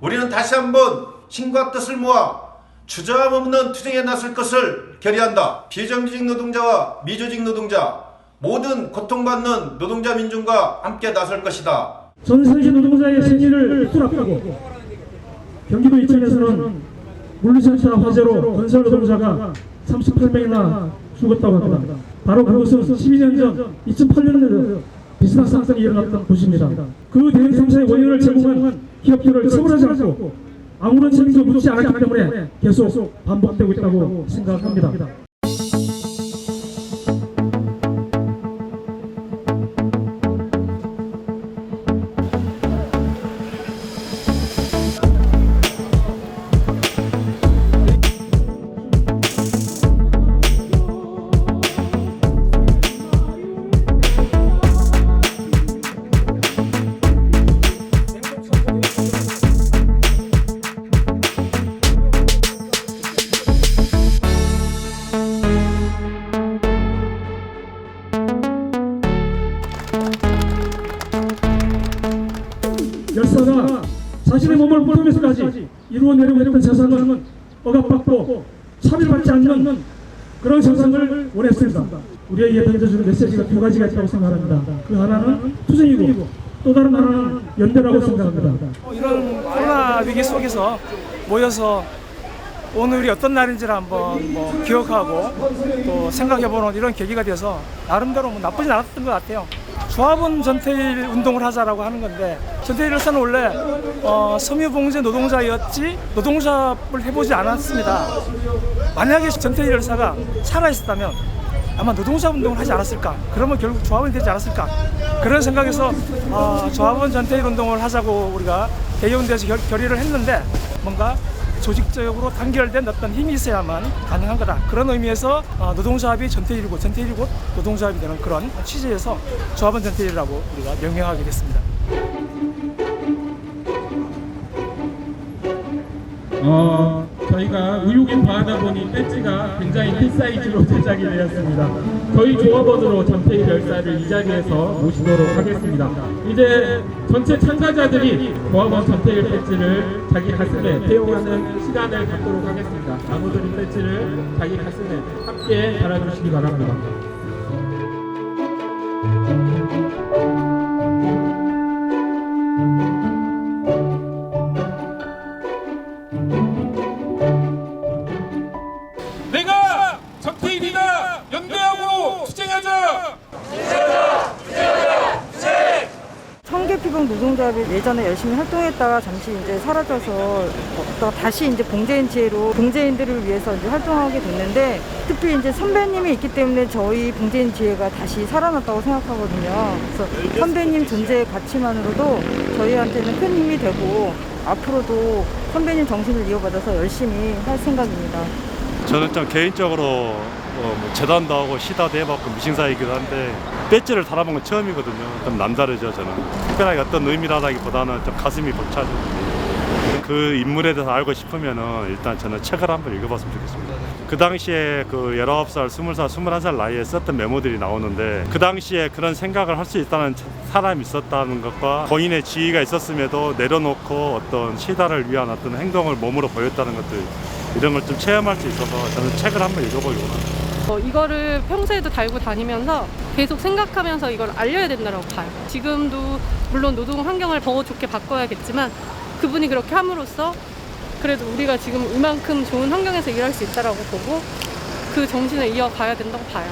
우리는 다시 한번 힘과 뜻을 모아 주저함 없는 투쟁에 나설 것을 결의한다. 비정규직 노동자와 미조직 노동자 모든 고통받는 노동자 민중과 함께 나설 것이다. 전 세계 노동자의 생리를 수락하고 경기도 이천에서는 물류센터 화재로 건설 노동자가 38명이나 죽었다고 합니다. 바로 그것은 12년 전 2008년에 비슷한 사건이 일어났던 곳입니다. 그 대형 참사의 원인을 제공한 기업들을 처벌하지 않고 아무런 책임도 묻지 않았기 때문에 계속 반복되고 있다고 생각합니다. 열사가 자신의 몸을 포함해서까지 이루어내려고 했던 세상은 억압받고 차별받지 않는 그런 세상을 원했습니다. 우리에게 던져주는 메시지가 두 가지가 있다고 생각합니다. 그 하나는 투쟁이고 또 다른 하나는 연대라고 생각합니다. 어, 이런 코로나 위기 속에서 모여서 오늘이 어떤 날인지를 한번 뭐 기억하고 또 생각해보는 이런 계기가 돼서 나름대로 뭐 나쁘진 않았던 것 같아요. 조합원 전태일 운동을 하자라고 하는 건데 전태일 열사는 원래 어, 섬유봉제 노동자였지 노동조합을 해보지 않았습니다. 만약에 전태일 열사가 살아있었다면 아마 노동자 운동을 하지 않았을까? 그러면 결국 조합원이 되지 않았을까? 그런 생각에서 어, 조합원 전태일 운동을 하자고 우리가 대의원대에서 결, 결의를 했는데 뭔가 조직적으로 단결된 어떤 힘이 있어야만 가능한 거다. 그런 의미에서 어, 노동조합이 전태일이고 전태일이 곧 노동조합이 되는 그런 취지에서 조합원 전태일이라고 우리가 명명하게 됐습니다. 어, 저희가 의혹인 바하다 보니 배지가 굉장히 큰 사이즈로 제작이 되었습니다. 저희 조합원으로 전태일 열사를 이 자리에서 모시도록 하겠습니다. 이제 전체 참가자들이 조합원 전태일 배지를 자기 가슴에 태용하는 시간을 갖도록 하겠습니다. 나무드린 배지를 자기 가슴에 함께 달아주시기 바랍니다. 내가 전태일이다 연대하고 투쟁하자. 청계피봉 노동조합이 예전에 열심히 활동했다가 잠시 이제 사라져서 또 다시 이제 봉제인 지혜로 봉제인들을 위해서 이제 활동하게 됐는데 특히 이제 선배님이 있기 때문에 저희 봉제인 지혜가 다시 살아났다고 생각하거든요. 그래서 선배님 존재의 가치만으로도 저희한테는 큰 힘이 되고 앞으로도 선배님 정신을 이어받아서 열심히 할 생각입니다. 저는 좀 개인적으로 어, 뭐 재단도 하고 시다도 해봤고 미싱사이기도 한데 배지를 달아본 건 처음이거든요. 좀 남다르죠 저는. 특별하게 어떤 의미라기보다는 좀 가슴이 벅차죠. 그 인물에 대해서 알고 싶으면은 일단 저는 책을 한번 읽어봤으면 좋겠습니다. 그 당시에 그 19살, 20살, 21살 나이에 썼던 메모들이 나오는데 그 당시에 그런 생각을 할 수 있다는 사람이 있었다는 것과 본인의 지위가 있었음에도 내려놓고 어떤 시다를 위한 어떤 행동을 몸으로 보였다는 것들 이런 걸 좀 체험할 수 있어서 저는 책을 한번 읽어보려고 합니다. 어, 이거를 평소에도 달고 다니면서 계속 생각하면서 이걸 알려야 된다고 봐요. 지금도 물론 노동 환경을 더 좋게 바꿔야겠지만 그분이 그렇게 함으로써 그래도 우리가 지금 이만큼 좋은 환경에서 일할 수 있다라고 보고 그 정신을 이어가야 된다고 봐요.